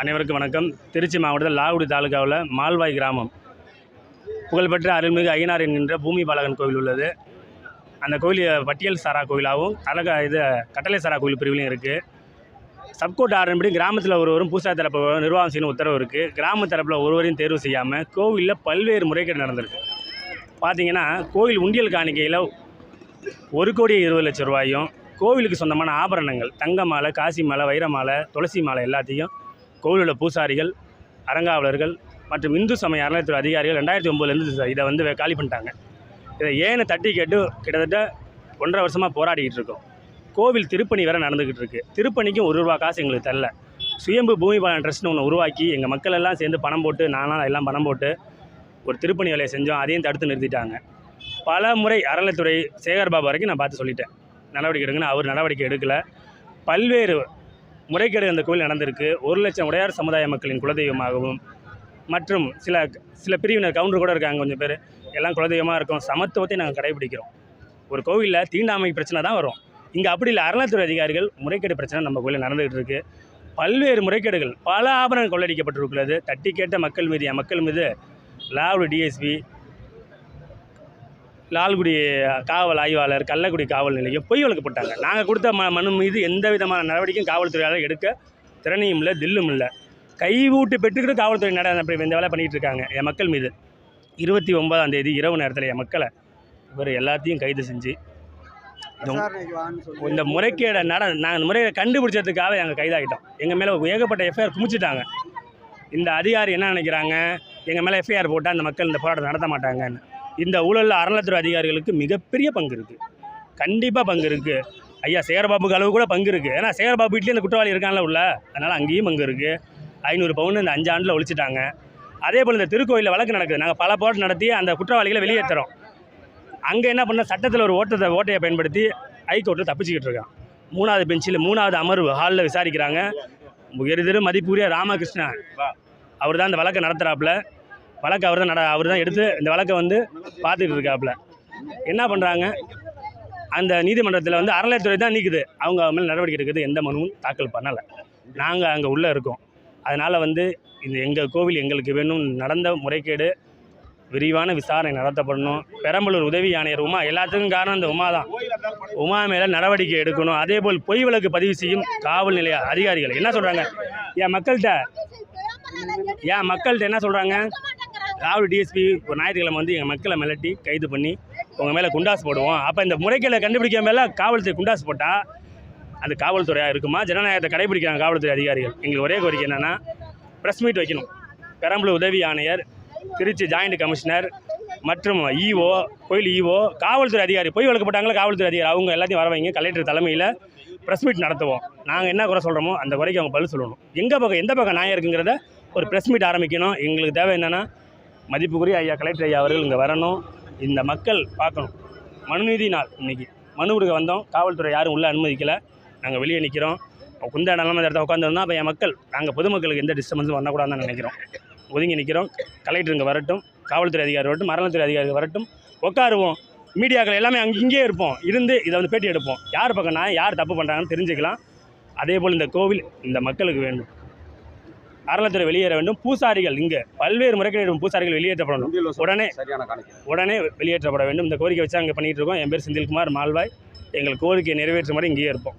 அனைவருக்கும் வணக்கம். திருச்சி மாவட்டத்தில் லாகுடி தாலுக்காவில் மால்வாய் கிராமம். புகழ்பெற்ற அருள்மிகு ஐயனார் என்கின்ற பூமி பாலகன் கோவில் உள்ளது. அந்த கோவில் பட்டியல் சாரா கோவிலாகவும் அழகா இது கட்டளை சாரா கோவில் பிரிவிலையும் இருக்குது சப்கோட் ஆரம்படி கிராமத்தில் ஒருவரும் பூசா தரப்பு நிர்வாகம் செய்யணும் உத்தரவு இருக்குது கிராம தரப்பில் ஒருவரையும் தேர்வு செய்யாமல் கோவிலில் பல்வேறு முறைகேடு நடந்திருக்கு. பார்த்தீங்கன்னா கோவில் உண்டியல் காணிக்கையில் ஒரு கோடி இருபது லட்சம் ரூபாயும் கோவிலுக்கு சொந்தமான ஆபரணங்கள் தங்க மாலை காசி மாலை வைர மாலை துளசி மாலை எல்லாத்தையும் கோவிலுள்ள பூசாரிகள் அறங்காவலர்கள் மற்றும் இந்து சமய அறநிலையத்துறை அதிகாரிகள் ரெண்டாயிரத்தி ஒம்போதுலேருந்து இதை வந்து காலி பண்ணிட்டாங்க. இதை ஏன்னு தட்டி கேட்டு கிட்டத்தட்ட ஒன்றரை வருஷமாக போராடிக்கிட்டு இருக்கோம். கோவில் திருப்பணி வேறு நடந்துக்கிட்டு இருக்குது திருப்பணிக்கும் ஒரு ரூபா காசு எங்களுக்கு தரல. சுயம்பு பூமி பாலன் ட்ரஸ்ட்னு ஒன்று உருவாக்கி எங்கள் மக்கள் எல்லாம் சேர்ந்து பணம் போட்டு நானாக எல்லாம் பணம் போட்டு ஒரு திருப்பணி வேலையை செஞ்சோம். அதையும் தடுத்து நிறுத்திட்டாங்க. பல முறை அறநிலைத்துறை சேகர் பாபா வரைக்கும் நான் பார்த்து சொல்லிட்டேன். நடவடிக்கை எடுங்கன்னு அவர் நடவடிக்கை எடுக்கலை. பல்வேறு முறைகேடு அந்த கோவில் நடந்திருக்கு. ஒரு லட்சம் உடையார் சமுதாய மக்களின் குலதெய்வமாகவும் மற்றும் சில சில பிரிவினர் கவுண்டர் கூட இருக்காங்க கொஞ்சம் பேர். எல்லாம் குலதெய்வமாக இருக்கும். சமத்துவத்தை நாங்கள் கடைபிடிக்கிறோம். ஒரு கோவிலில் தீண்டாமை பிரச்சனை தான் வரும். இங்கே அப்படி இல்லை. அறநிலைத்துறை அதிகாரிகள் முறைகேடு பிரச்சனை நம்ம கோயிலில் நடந்துகிட்டு இருக்குது பல்வேறு முறைகேடுகள் பல ஆபரணங்கள் கொள்ளடிக்கப்பட்டிருக்கிறது. தட்டி கேட்ட மக்கள் மீது மக்கள் மீது லாவ்டு டிஎஸ்பி லால்குடி காவல் ஆய்வாளர் கள்ளக்குடி காவல் நிலையம் பொய் வழக்கு போட்டாங்க. நாங்கள் கொடுத்த ம மனு மீது எந்த விதமான நடவடிக்கையும் காவல்துறையால் எடுக்க திறனையும் இல்லை தில்லும் இல்லை. கைவூட்டு பெற்றுக்கிட்டு காவல்துறை நட இந்த வேலை பண்ணிகிட்டு இருக்காங்க என் மக்கள் மீது. இருபத்தி ஒன்பதாம் தேதி இரவு நேரத்தில் என் மக்களை இவர் எல்லாத்தையும் கைது செஞ்சு இந்த முறைகேடை நட நாங்கள் இந்த முறையை கண்டுபிடிச்சதுக்காக எங்கள் கைதாகிட்டோம். எங்கள் மேலே ஏகப்பட்ட எஃப்ஐஆர் குமிச்சிட்டாங்க. இந்த அதிகாரி என்ன நினைக்கிறாங்க? எங்கள் மேலே எஃப்ஐஆர் போட்டால் அந்த மக்கள் இந்த போராட்டம் நடத்த மாட்டாங்கன்னு. இந்த ஊழலில் அறநிலைத்துறை அதிகாரிகளுக்கு மிகப்பெரிய பங்கு இருக்குது கண்டிப்பாக பங்கு இருக்குது ஐயா சேகர்பாபுக்கு அளவு கூட பங்கு இருக்குது ஏன்னா சேகர்பாபு வீட்லேயே இந்த குற்றவாளி இருக்கான்ல உள்ள. அதனால் அங்கேயும் பங்கு இருக்குது ஐநூறு பவுன் இந்த அஞ்சு ஆண்டில் ஒழிச்சிட்டாங்க. அதே போல் இந்த திருக்கோயிலில் வழக்கு நடக்குது. நாங்கள் பல போராட்டம் நடத்தி அந்த குற்றவாளிகளை வெளியேற்றுறோம் அங்கே என்ன பண்ண சட்டத்தில் ஒரு ஓட்டத்தை ஓட்டையை பயன்படுத்தி ஹைகோர்ட்டில் தப்பிச்சுக்கிட்டு இருக்கான். மூணாவது பெஞ்சில் மூணாவது அமர்வு ஹாலில் விசாரிக்கிறாங்க. உயர்திரு மதிப்புரிய ராமகிருஷ்ணன். அவர் தான் இந்த வழக்கை நடத்துகிறாப்புல வழக்கு அவர் தான் நட அவர் தான் எடுத்து இந்த வழக்கை வந்து பார்த்துக்கிட்டு இருக்காப்புல. என்ன பண்ணுறாங்க அந்த நீதிமன்றத்தில் வந்து அறநிலையத்துறை தான் நீக்குது. அவங்க மேலே நடவடிக்கை எடுக்கிறது எந்த மனுவும் தாக்கல் பண்ணலை. நாங்கள் அங்கே உள்ளே இருக்கோம். அதனால் வந்து இந்த எங்கள் கோவில் எங்களுக்கு வேணும் நடந்த முறைகேடு விரிவான விசாரணை நடத்தப்படணும். பெரம்பலூர் உதவி ஆணையர் உமா எல்லாத்துக்கும் காரணம் இந்த உமா தான். உமா மேலே நடவடிக்கை எடுக்கணும். அதே போல் பொய் வழக்கு பதிவு செய்யும் காவல் நிலைய அதிகாரிகள். என்ன சொல்கிறாங்க என் மக்கள்கிட்ட என் மக்கள்கிட்ட என்ன சொல்கிறாங்க காவல் டிஎஸ்பி ஞாயிற்றுக்கிழமை வந்து எங்கள் மக்களை மிரட்டி கைது பண்ணி உங்கள் மேலே குண்டாஸ் போடுவோம். அப்போ இந்த முறைகளை கண்டுபிடிக்க மேலே காவல்துறை குண்டாஸ் போட்டால் அது காவல்துறையாக இருக்குமா? ஜனநாயகத்தை கடைபிடிக்கிறாங்க காவல்துறை அதிகாரிகள். எங்களுக்கு ஒரே கோரிக்கை என்னென்னா ப்ரெஸ் மீட் வைக்கணும். பெரம்பலூர் உதவி ஆணையர் திருச்சி ஜாயிண்ட் கமிஷனர் மற்றும் இஓ கோயில் இஓ காவல்துறை அதிகாரி. பொய் வழக்கப்பட்டாங்களா? காவல்துறை அதிகாரி. அவங்க எல்லாத்தையும் வர வைங்க. கலெக்டர் தலைமையில் ப்ரெஸ் மீட் நடத்துவோம். நாங்கள் என்ன குறை சொல்கிறோமோ அந்த குறைக்கு அவங்க பதில் சொல்லணும். எங்கள் பக்கம் எந்த பக்கம் நியாயம் இருக்குங்கிறத ஒரு ப்ரெஸ் மீட் ஆரம்பிக்கணும். எங்களுக்கு தேவை என்னென்னா மதிப்புக்குரிய ஐயா கலெக்டர் ஐயா அவர்கள் இங்கே வரணும். இந்த மக்கள் பார்க்கணும். மனுநீதி நாள் இன்னைக்கு. மனு கொடுக்க வந்தோம். காவல்துறை யாரும் உள்ளே அனுமதிக்கலை. நாங்கள் வெளியே நிற்கிறோம் குந்த நிலமை இடத்த உட்காந்துருந்தா அப்போ என் மக்கள் நாங்கள் பொதுமக்களுக்கு எந்த டிஸ்டர்பன்ஸும் வரக்கூடாதுன்னு நினைக்கிறோம். ஒதுங்கி நிற்கிறோம் கலெக்டர் இங்கே வரட்டும். காவல்துறை அதிகாரி வரட்டும். மரணத்துறை அதிகாரி வரட்டும். உட்காருவோம். மீடியாக்கள் எல்லாமே அங்கே இங்கேயே இருப்போம். இருந்து இதை வந்து பேட்டி எடுப்போம். யார் பக்கம் நான் யார் தப்பு பண்ணுறாங்கன்னு தெரிஞ்சுக்கலாம். அதே போல் இந்த கோவில் இந்த மக்களுக்கு வேண்டும். அறநிலைத்துறை வெளியேற வேண்டும். பூசாரிகள் இங்கே பல்வேறு முறைகேடு பூசாரிகள் வெளியேற்றப்படணும். உடனே சரியான காணிக்கை உடனே வெளியேற்றப்பட வேண்டும். இந்த கோரிக்கை வச்சு அங்கே பண்ணிகிட்டு இருக்கோம். என் பேர் செந்தில்குமார் மால்வாய். எங்கள் கோரிக்கையை நிறைவேற்றும் வரை இங்கேயே இருப்போம்.